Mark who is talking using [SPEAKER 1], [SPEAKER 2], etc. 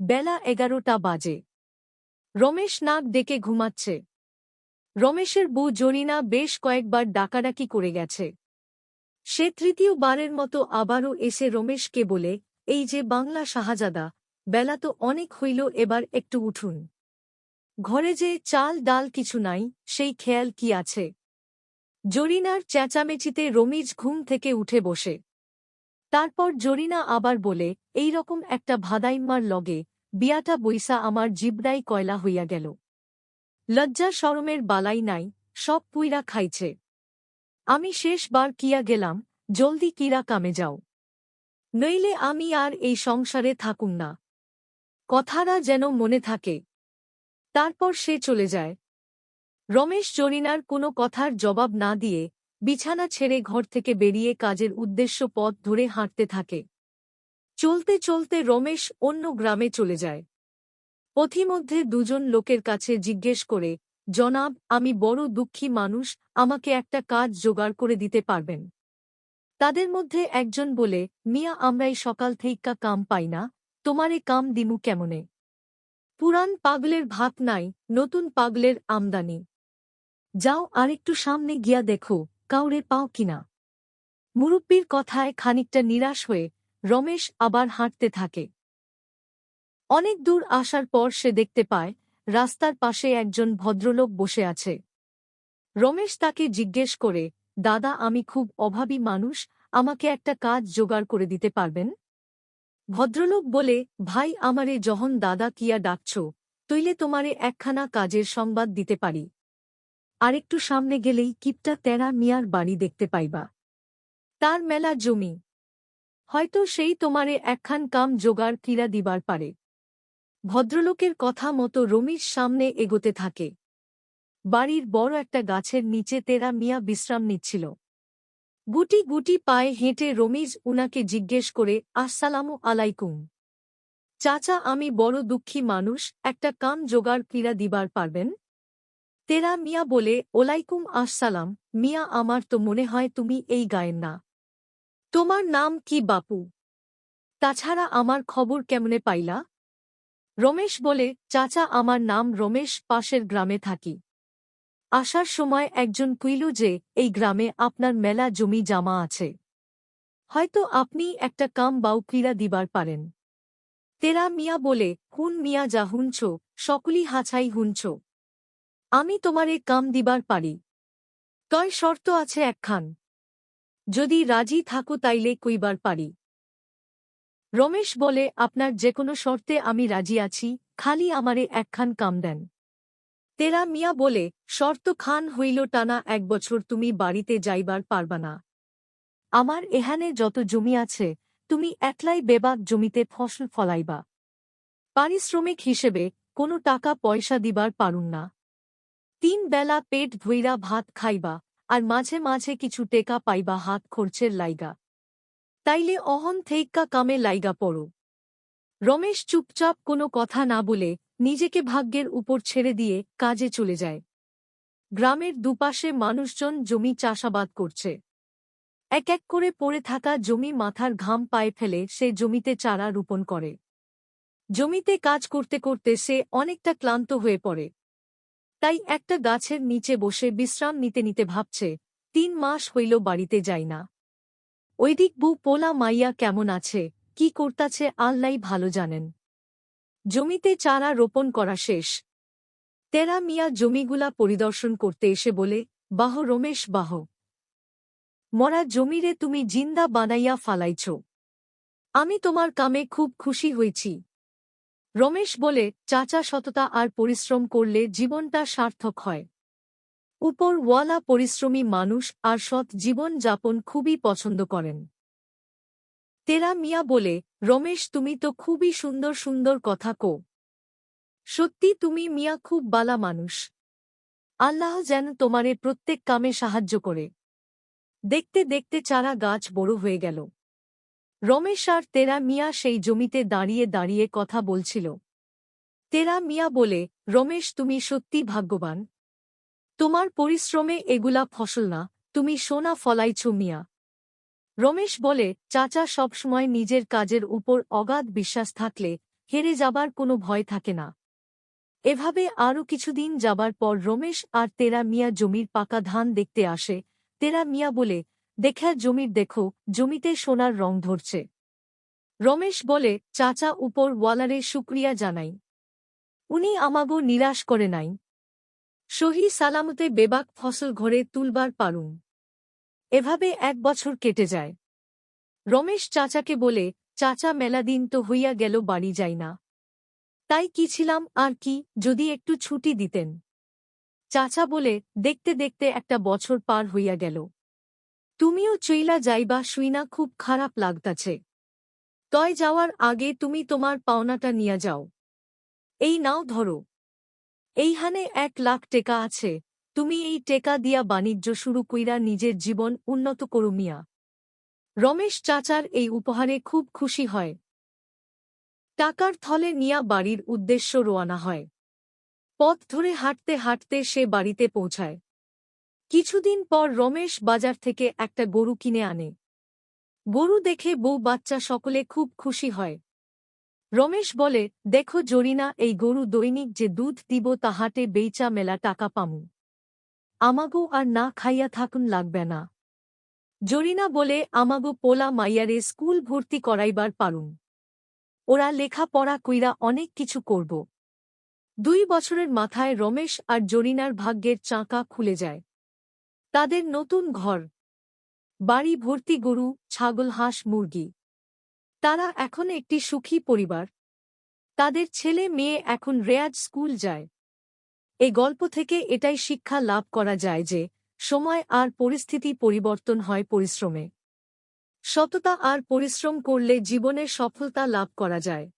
[SPEAKER 1] বেলা এগারোটা বাজে। রমেশ নাক ডেকে ঘুমাচ্ছে। রমেশের বউ জরিনা বেশ কয়েকবার ডাকাডাকি করে গেছে। সে তৃতীয়বারের মতো আবারও এসে রমেশকে বলে, এই যে বাংলা শাহজাদা, বেলা তো অনেক হইল, এবার একটু উঠুন। ঘরে যে চাল ডাল কিছু নাই, সেই খেয়াল কি আছে? জরিনার চেঁচামেচিতে রমিজ ঘুম থেকে উঠে বসে। তারপর জরিনা আবার বলে, এই রকম একটা ভাদাইম্মার লগে বিয়াটা বইসা আমার জিবরাই কয়লা হইয়া গেল। লজ্জা শরমের বালাই নাই, সব পুইরা খাইছে। আমি শেষবার কিয়া গেলাম, জলদি কিরা কামে যাও। নইলে আমি আর এই সংসারে থাকুম না। কথারা যেন মনে থাকে। তারপর সে চলে যায়। রমেশ জরিনার কোনো কথার জবাব না দিয়ে বিছানা ছেড়ে ঘর থেকে বেরিয়ে কাজের উদ্দেশ্য পথ ধরে হাঁটতে থাকে। চলতে চলতে রমেশ অন্য গ্রামে চলে যায়। পথিমধ্যে দুজন লোকের কাছে জিজ্ঞেস করে, জনাব, আমি বড় দুঃখী মানুষ, আমাকে একটা কাজ জোগাড় করে দিতে পারবেন? তাদের মধ্যে একজন বলে, মিয়া আমরাই সকাল থেইক্কা কাম পাই না, তোমারে কাম দিমু কেমনে? পুরান পাগলের ভাত নাই, নতুন পাগলের আমদানি। যাও আরেকটু সামনে গিয়া দেখো। কাউরে পাও কিনা? মুরব্বীর কথায় খানিকটা নিরাশ হয়ে রমেশ আবার হাঁটতে থাকে। অনেক দূর আসার পর সে দেখতে পায়, রাস্তার পাশে একজন ভদ্রলোক বসে আছে। রমেশ তাকে জিজ্ঞেস করে, দাদা, আমি খুব অভাবী মানুষ, আমাকে একটা কাজ জোগাড় করে দিতে পারবেন? ভদ্রলোক বলে, ভাই, আমারে যহন দাদা কিয়া ডাকছ তৈলে তোমারে একখানা কাজের সংবাদ দিতে পারি। আরেকটু সামনে গেলেই কিপটা তেরা মিয়ার বাড়ি দেখতে পাইবা। তার মেলা জমি। হয়তো সেই তোমারে একখান কাম জোগাড় কিরা দিবার পারে। ভদ্রলোকের কথা মতো রমির সামনে এগোতে থাকে। বাড়ির বড় একটা গাছের নিচে তেরা মিয়া বিশ্রাম নিচ্ছিল। গুটি গুটি পায়ে হেঁটে রমিজ উনাকে জিজ্ঞেস করে, আসসালামু আলাইকুম। চাচা, আমি বড় দুঃখী মানুষ, একটা কাম জোগাড় কিরা দিবার পারবেন? তেরা মিয়া বলে, ওলাইকুম আসসালাম, মিয়া আমার তো মনে হয় তুমি এই গায়েন না। তোমার নাম কি বাপু? তাছাড়া আমার খবর কেমনে পাইলা? রমেশ বলে, চাচা আমার নাম রমেশ, পাশের গ্রামে থাকি। আসার সময় একজন কুইল যে, এই গ্রামে আপনার মেলা জমি জামা আছে। হয়তো আপনি একটা কাম বাউ ক্রীড়া দিবার পারেন। তেরা মিয়া বলে, হুন মিয়া যা হুনছ সকলি হাছাই হুনছ। আমি তোমারে কাম দিবার পারি। তয় শর্ত আছে একখান। যদি রাজি থাকো তাইলে কইবার পারি। রমেশ বলে, আপনার যে কোনো শর্তে আমি রাজি আছি, খালি আমারে একখান কাম দেন। তেরা মিয়া বলে, শর্ত খান হইল টানা এক বছর তুমি বাড়িতে যাইবার পারবা না। আমার এহানে যত জমি আছে, তুমি একলাই বেবাক জমিতে ফসল ফলাইবা। পারিশ্রমিক হিসেবে কোনো টাকা পয়সা দিবার পারুন না। তিন বেলা পেট ধুইরা ভাত খাইবা, আর মাঝে মাঝে কিছু টেকা পাইবা হাত খরচের লাইগা। তাইলে অহন থেইক্কা কামে লাইগা পড়ো। রমেশ চুপচাপ কোনো কথা না বলে নিজেকে ভাগ্যের উপর ছেড়ে দিয়ে কাজে চলে যায়। গ্রামের দুপাশে মানুষজন জমি চাষাবাদ করছে। এক এক করে পড়ে থাকা জমি মাথার ঘাম পায়ে ফেলে সে জমিতে চারা রোপণ করে। জমিতে কাজ করতে করতে সে অনেকটা ক্লান্ত হয়ে পড়ে। তাই একটা গাছের নিচে বসে বিশ্রাম নিতে নিতে ভাবছে, তিন মাস হইল বাড়িতে যাই না। ওইদিক বু পোলা মাইয়া কেমন আছে, কি করতাছে আল্লাই ভালো জানেন। জমিতে চারা রোপণ করা শেষ। তেরা মিয়া জমিগুলা পরিদর্শন করতে এসে বলে, বাহ রমেশ, বাহ। মরা জমিরে তুমি জিন্দা বানাইয়া ফালাইছ। আমি তোমার কামে খুব খুশি হইছি। রমেশ বলে, চাচা সততা আর পরিশ্রম করলে জীবনটা সার্থক হয়। উপর ওয়ালা পরিশ্রমী মানুষ আর সৎ জীবন যাপন খুবই পছন্দ করেন। তেরা মিয়া বলে, রমেশ, তুমি তো খুবই সুন্দর সুন্দর কথা কো সত্যি তুমি মিয়া খুব বালা মানুষ। আল্লাহ যেন তোমারে প্রত্যেক কামে সাহায্য করে। দেখতে দেখতে চারা গাছ বড় হয়ে গেল। রমেশ আর তেরা মিয়া সেই জমিতে দাঁড়িয়ে দাঁড়িয়ে কথা বলছিল। তেরা মিয়া বলে, রমেশ, তুমি সত্যি ভাগ্যবান। তোমার পরিশ্রমে এগুলা ফসল না, তুমি সোনা ফলাইছ মিয়া। রমেশ বলে, চাচা সবসময় নিজের কাজের উপর অগাধ বিশ্বাস থাকলে হেরে যাবার কোনো ভয় থাকে না। এভাবে আরও কিছুদিন যাবার পর রমেশ আর তেরা মিয়া জমির পাকা ধান দেখতে আসে। তেরা মিয়া বলে দেখা জমির দেখো, জমিতে সোনার রং ধরছে। রমেশ বলে, চাচা উপর ওয়ালারে শুক্রিয়া জানাই। উনি আমাগো নিরাশ করে নাই। সহি সালামতে বেবাক ফসল ঘরে তুলবার পারুন এভাবে এক বছর কেটে যায়। রমেশ চাচাকে বলে, চাচা মেলাদিন তো হইয়া গেল বাড়ি যাই না। তাই কি ছিলাম আর কি, যদি একটু ছুটি দিতেন? চাচা বলে, দেখতে দেখতে একটা বছর পার হইয়া গেল। তুমিও চইলা যাইবা, শুইনা খুব খারাপ লাগতাছে। তয় যাওয়ার আগে তুমি তোমার পাওনাটা নিয়া যাও। এই নাও ধরো। এইখানে এক লাখ টেকা আছে। তুমি এই টেকা দিয়া বাণিজ্য শুরু কইরা নিজের জীবন উন্নত করু মিয়া। রমেশ চাচার এই উপহারে খুব খুশি হয়। টাকার থলে নিয়া বাড়ির উদ্দেশ্য রোয়ানা হয়। পথ ধরে হাঁটতে হাঁটতে সে বাড়িতে পৌঁছায়। কিছুদিন পর রমেশ বাজার থেকে একটা গরু কিনে আনে। গরু দেখে বউ বাচ্চা সকলে খুব খুশি হয়। রমেশ বলে, দেখো জরিনা, এই গরু দৈনিক যে দুধ দিব তাহাটে বেইচা মেলা টাকা পামু। আমাগো আর না খাইয়া থাকুন লাগবে না। জরিনা বলে, আমাগো পোলা মাইয়ারে স্কুল ভর্তি করাইবার পারুন ওরা লেখাপড়া কইরা অনেক কিছু করব। দুই বছরের মাথায় রমেশ আর জরিনার ভাগ্যের চাঁকা খুলে যায়। তাদের নতুন ঘর। বাড়ি ভর্তি গরু, ছাগল, হাঁস, মুরগি। তারা এখন একটি সুখী পরিবার। তাদের ছেলে মেয়ে এখন রেয়াজ স্কুল যায়। এই গল্প থেকে এটাই শিক্ষা লাভ করা যায় যে, সময় আর পরিস্থিতি পরিবর্তন হয় পরিশ্রমে। সততা আর পরিশ্রম করলে জীবনে সফলতা লাভ করা যায়।